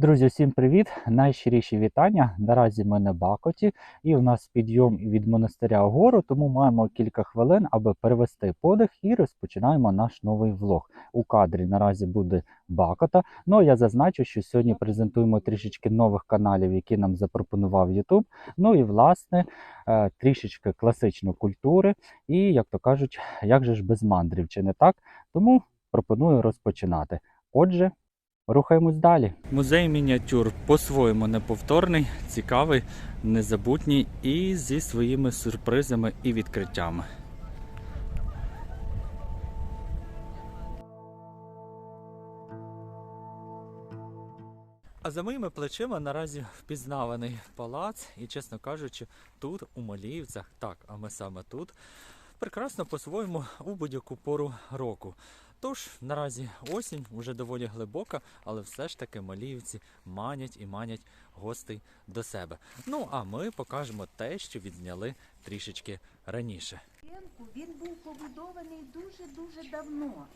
Друзі, всім привіт! Найщиріші вітання. Наразі ми на Бакоті, і у нас підйом від монастиря вгору, тому маємо кілька хвилин, аби перевести подих і розпочинаємо наш новий влог. У кадрі наразі буде Бакота. Ну а я зазначу, що сьогодні презентуємо трішечки нових каналів, які нам запропонував YouTube. Ну і власне е, трішечки класичної культури, і як то кажуть, як же ж без мандрів, чи не так? Тому пропоную розпочинати. Отже. Рухаємось далі. Музей мініатюр по-своєму неповторний, цікавий, незабутній і зі своїми сюрпризами і відкриттями. А за моїми плечима наразі впізнаваний палац, і, чесно кажучи, тут, у Маліївцях, так, а ми саме тут, прекрасно по-своєму у будь-яку пору року. Тож наразі осінь вже доволі глибока, але все ж таки маліївці манять і манять гостей до себе. Ну а ми покажемо те, що відзняли трішечки раніше. Він був побудований дуже-дуже давно,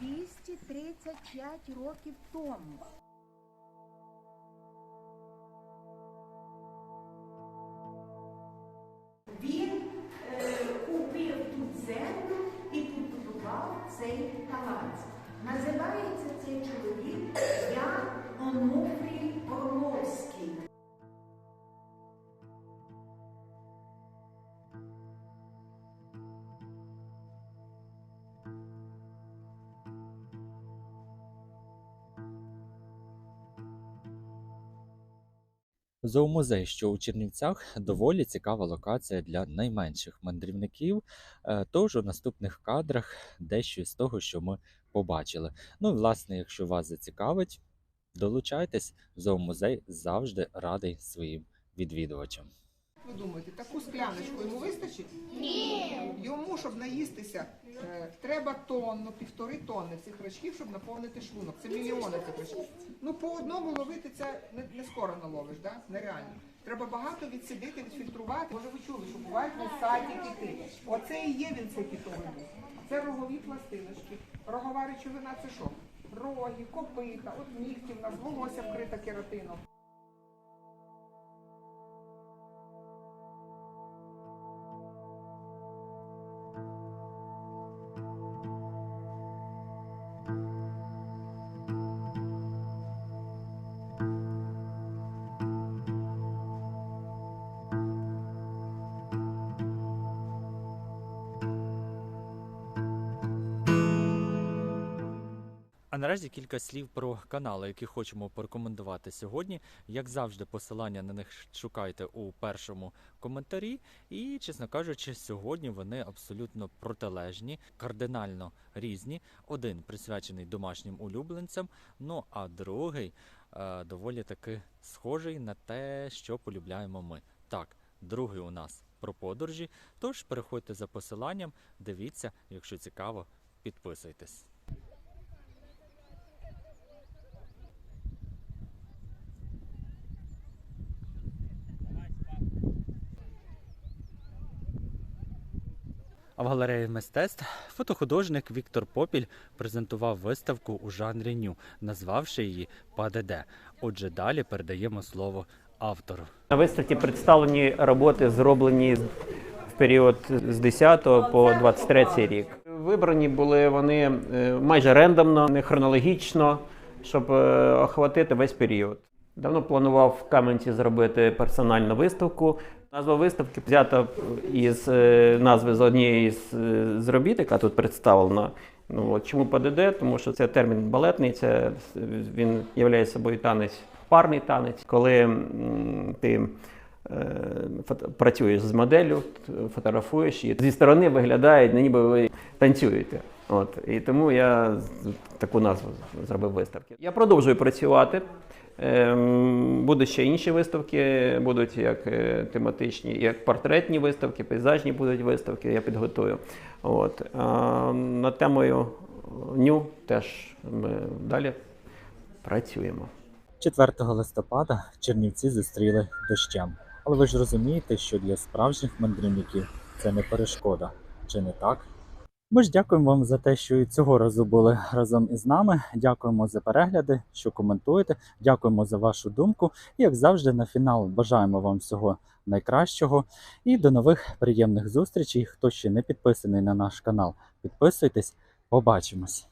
235 років тому. Зоомузей, що у Чернівцях, доволі цікава локація для найменших мандрівників. Е, Тож у наступних кадрах дещо з того, що ми побачили. Ну власне, якщо вас зацікавить, долучайтесь. Зоомузей завжди радий своїм відвідувачам. Ви думаєте, таку скляночку йому вистачить? Ні. Йому, щоб наїстися, е, треба тонну, півтори тонни цих рачків, щоб наповнити шлунок. Це мільйони цих рачків. Ну, по одному ловити це не, не скоро наловиш, да? нереально. Треба багато відсидити, відфільтрувати. Може, ви чули, що бувають висаті кити. Оце і є він цей китовий був. Це рогові пластиночки. Рогова речовина це що? Роги, копита, от нігті в нас, волосся вкрита кератином. А наразі кілька слів про канали, які хочемо порекомендувати сьогодні. Як завжди, посилання на них шукайте у першому коментарі. І, чесно кажучи, сьогодні вони абсолютно протилежні, кардинально різні. Один присвячений домашнім улюбленцям, ну а другий е, доволі таки схожий на те, що полюбляємо ми. Так, другий у нас про подорожі. Тож переходьте за посиланням, дивіться, якщо цікаво, підписуйтесь. А в галереї мистецтв фотохудожник Віктор Попіль презентував виставку у жанрі ню, назвавши її ПАДД. Отже, далі передаємо слово автору. На виставці представлені роботи, зроблені в період з 10 по 23 рік. Вибрані були вони е, майже рендомно, не хронологічно, щоб е, охватити весь період. Давно планував в Кам'янці зробити персональну виставку. Назва виставки взята із е, назви з однієї е, з робіт, яка тут представлена. Ну, от, чому ПДД? Тому що це термін балетний, це, він є собою танець, парний танець, коли ти е, працюєш з моделлю, фотографуєш і зі сторони виглядає, ніби ви танцюєте. От, і тому я таку назву зробив виставки. Я продовжую працювати. Ем, Будуть ще інші виставки, будуть як е, тематичні, як портретні виставки, пейзажні будуть виставки, я підготую. От. А над темою ню теж ми далі працюємо. 4 листопада Чернівці зустріли дощем. Але ви ж розумієте, що для справжніх мандрівників це не перешкода, чи не так? Ми ж дякуємо вам за те, що і цього разу були разом із нами. Дякуємо за перегляди, що коментуєте. Дякуємо за вашу думку. І як завжди, на фінал бажаємо вам всього найкращого і до нових приємних зустрічей. Хто ще не підписаний на наш канал, підписуйтесь. Побачимось!